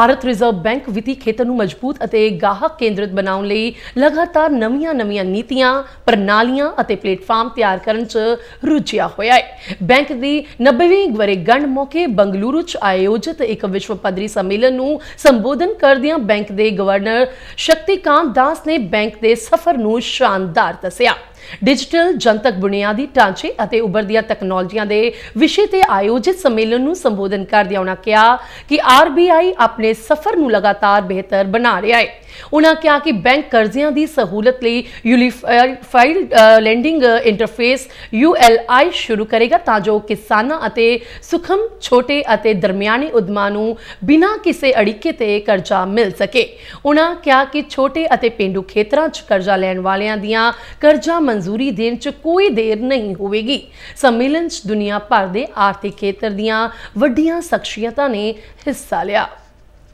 Bharat reserve bank ਵਿੱਤੀ ਖੇਤਰ ਨੂੰ ਮਜ਼ਬੂਤ ਅਤੇ ਗਾਹਕ ਕੇਂਦਰਿਤ ਬਣਾਉਣ ਲਈ ਲਗਾਤਾਰ ਨਵੀਆਂ-ਨਵੀਆਂ ਨੀਤੀਆਂ, ਪ੍ਰਣਾਲੀਆਂ ਅਤੇ ਪਲੇਟਫਾਰਮ ਤਿਆਰ ਕਰਨ 'ਚ ਰੁੱਝਿਆ ਹੋਇਆ ਹੈ। ਬੈਂਕ ਦੀ 90ਵੀਂ ਵਰੇਗੰਢ ਮੌਕੇ ਬੰਗਲੁਰੂ 'ਚ ਆਯੋਜਿਤ ਇੱਕ ਵਿਸ਼ਵ ਪੱਧਰੀ ਸੰਮੇਲਨ ਨੂੰ ਸੰਬੋਧਨ ਕਰਦਿਆਂ ਬੈਂਕ ਦੇ ਗਵਰਨਰ ਸ਼ਕਤੀਕਾਂਤ ਦਾਸ ਨੇ ਬੈਂਕ ਦੇ ਸਫ਼ਰ ਨੂੰ ਸ਼ਾਨਦਾਰ ਦੱਸਿਆ। ਡਿਜੀਟਲ ਜਨਤਕ ਬੁਨਿਆਦੀ ਢਾਂਚੇ ਅਤੇ ਉਭਰਦੀਆਂ ਤਕਨਾਲੋਜੀਆਂ ਦੇ ਵਿਸ਼ੇ ਤੇ ਆਯੋਜਿਤ ਸੰਮੇਲਨ ਨੂੰ ਸੰਬੋਧਨ ਕਰਦਿਆਂ ਉਹਨਾਂ ਕਿਹਾ ਕਿ ਆਰਬੀਆਈ ਆਪਣੇ ਸਫ਼ਰ ਨੂੰ ਲਗਾਤਾਰ ਬਿਹਤਰ ਬਣਾ ਰਿਹਾ ਹੈ। ਉਹਨਾਂ ਕਿਹਾ ਕਿ ਬੈਂਕ ਕਰਜ਼ਿਆਂ ਦੀ ਸਹੂਲਤ ਲਈ ਯੂਨੀਫਾਈਡ ਲੈਂਡਿੰਗ ਇੰਟਰਫੇਸ ULI ਸ਼ੁਰੂ ਕਰੇਗਾ ਤਾਂ ਜੋ ਕਿਸਾਨਾਂ ਅਤੇ ਸੁਖਮ ਛੋਟੇ ਅਤੇ ਦਰਮਿਆਨੇ ਉਦਮਾਂ ਨੂੰ ਬਿਨਾਂ ਕਿਸੇ ਅੜਿੱਕੇ ਤੇ ਕਰਜ਼ਾ ਮਿਲ ਸਕੇ। ਉਹਨਾਂ ਕਿਹਾ ਕਿ ਛੋਟੇ ਅਤੇ ਪੇਂਡੂ ਖੇਤਰਾਂ 'ਚ ਕਰਜ਼ਾ ਲੈਣ ਵਾਲਿਆਂ ਦੀਆਂ ਕਰਜ਼ਾ ਮਨਜ਼ੂਰੀ ਦੇਣ 'ਚ ਕੋਈ ਦੇਰ ਨਹੀਂ ਹੋਵੇਗੀ। ਸੰਮੇਲਨ 'ਚ ਦੁਨੀਆ ਭਰ ਦੇ ਆਰਥਿਕ ਖੇਤਰ ਦੀਆਂ ਵੱਡੀਆਂ ਸ਼ਖਸੀਅਤਾਂ ਨੇ ਹਿੱਸਾ ਲਿਆ।